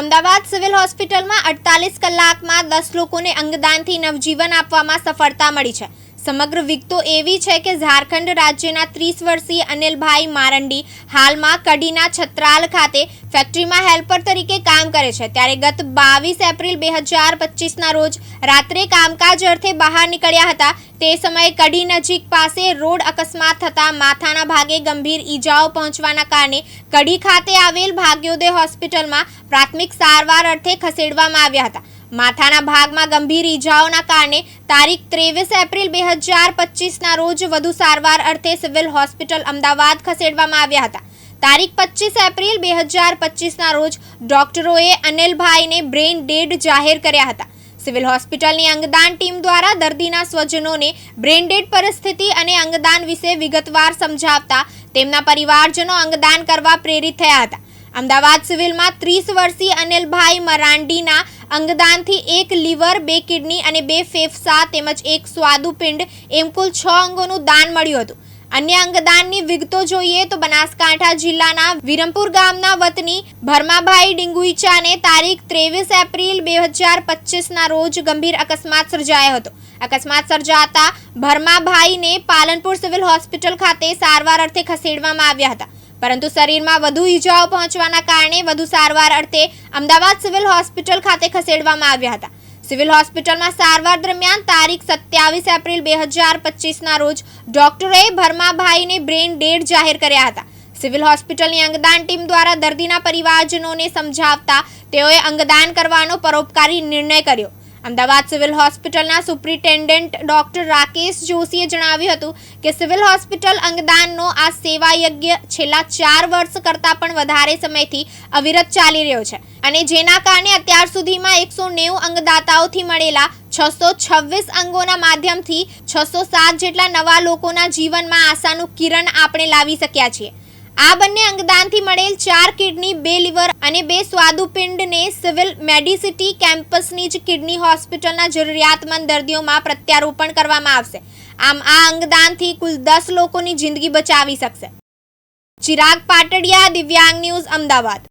Ahmedabad civil હોસ્પિટલમાં અડતાલીસ કલાકમાં દસ લોકોને અંગદાનથી નવજીવન આપવામાં સફળતા મળી છે. સમગ્ર વિગતો એવી છે કે ઝારખંડ રાજ્યના ત્રીસ વર્ષીય અનિલભાઈ મારંડી હાલમાં કડીના છત્રાલ ખાતે ફેક્ટરીમાં હેલ્પર તરીકે કામ કરે છે. ત્યારે ગત બાવીસ એપ્રિલ બે હજાર પચીસના રોજ રાત્રે કામકાજ અર્થે બહાર નીકળ્યા હતા. તે સમયે કડી નજીક પાસે રોડ અકસ્માત થતાં માથાના ભાગે ગંભીર ઈજાઓ પહોંચવાના કારણે કડી ખાતે આવેલ ભાગ્યોદય હોસ્પિટલમાં પ્રાથમિક સારવાર અર્થે ખસેડવામાં આવ્યા હતા. માથાના ભાગમાં ગંભીર ઈજાઓના કારણે તારીખ ત્રેવીસ એપ્રિલ બે હજાર પચીસના રોજ વધુ સારવાર અર્થે સિવિલ હોસ્પિટલ અમદાવાદ ખસેડવામાં આવ્યા હતા. તારીખ પચીસ એપ્રિલ બે હજાર પચીસના રોજ ડોક્ટરોએ અનિલભાઈને બ્રેઇન ડેડ જાહેર કર્યા હતા. સિવિલ હોસ્પિટલની અંગદાન ટીમ દ્વારા દર્દીના સ્વજનોને બ્રેઇન ડેડ પરિસ્થિતિ અને અંગદાન વિશે વિગતવાર સમજાવતા તેમના પરિવારજનો અંગદાન કરવા પ્રેરિત થયા હતા. અમદાવાદ સિવિલમાં ત્રીસ વર્ષીય અનિલભાઈ મરાંડીના અંગદાનથી એક લીવર, બે કિડની અને બે ફેફસા તેમજ એક સ્વાદુપિંડ એમ કુલ છ અંગોનું દાન મળ્યું હતું. અન્ય અંગદાનની વિગતો જોઈએ તો બનાસકાંઠા જિલ્લાના વિરમપુર ગામના વતની ભરમાભાઈ ડિંગુઈચાને તારીખ ત્રેવીસ એપ્રિલ બે હજાર પચીસના રોજ ગંભીર અકસ્માત સર્જાયો હતો. અકસ્માત સર્જાતા ભરમાભાઈને પાલનપુર સિવિલ હોસ્પિટલ ખાતે સારવાર અર્થે ખસેડવામાં આવ્યા હતા. પરંતુ શરીરમાં વધુ ઈજાઓ પહોંચવાના કારણે વધુ સારવાર અર્થે અમદાવાદ સિવિલ હોસ્પિટલ ખાતે ખસેડવામાં આવ્યા હતા. સિવિલ હોસ્પિટલમાં સારવાર દરમિયાન તારીખ સત્યાવીસ એપ્રિલ બે હજાર પચીસના રોજ ડોક્ટરોએ ભરમાભાઈને બ્રેઇન ડેડ જાહેર કર્યા હતા. સિવિલ હોસ્પિટલની અંગદાન ટીમ દ્વારા દર્દીના પરિવારજનોને સમજાવતા તેઓએ અંગદાન કરવાનો પરોપકારી નિર્ણય કર્યો. અમદાવાદ સિવિલ હોસ્પિટલના સુપ્રિન્ટેન્ડન્ટ ડોક્ટર રાકેશ જોશીએ જણાવ્યું હતું કે સિવિલ હોસ્પિટલ અંગદાનનો આ સેવા યજ્ઞ છેલ્લા ચાર વર્ષ કરતાં પણ વધારે સમયથી અવિરત ચાલી રહ્યો છે અને જેના કારણે અત્યાર સુધીમાં એકસો નેવું અંગદાતાઓથી મળેલા છસો છવ્વીસ અંગોના માધ્યમથી છસો સાત જેટલા નવા લોકોના જીવનમાં આશાનું કિરણ આપણે લાવી શક્યા છીએ. આ બંને અંગદાનથી મળેલ ચાર કિડની, બે લીવર અને બે સ્વાદુપિંડને સિવિલ મેડિસિટી કેમ્પસની જ કિડની હોસ્પિટલના જરૂરિયાતમંદ દર્દીઓમાં પ્રત્યારોપણ કરવામાં આવશે. આમ આ અંગદાનથી કુલ દસ લોકોની જિંદગી બચાવી શકશે. ચિરાગ પાટડિયા, દિવ્યાંગ ન્યૂઝ, અમદાવાદ.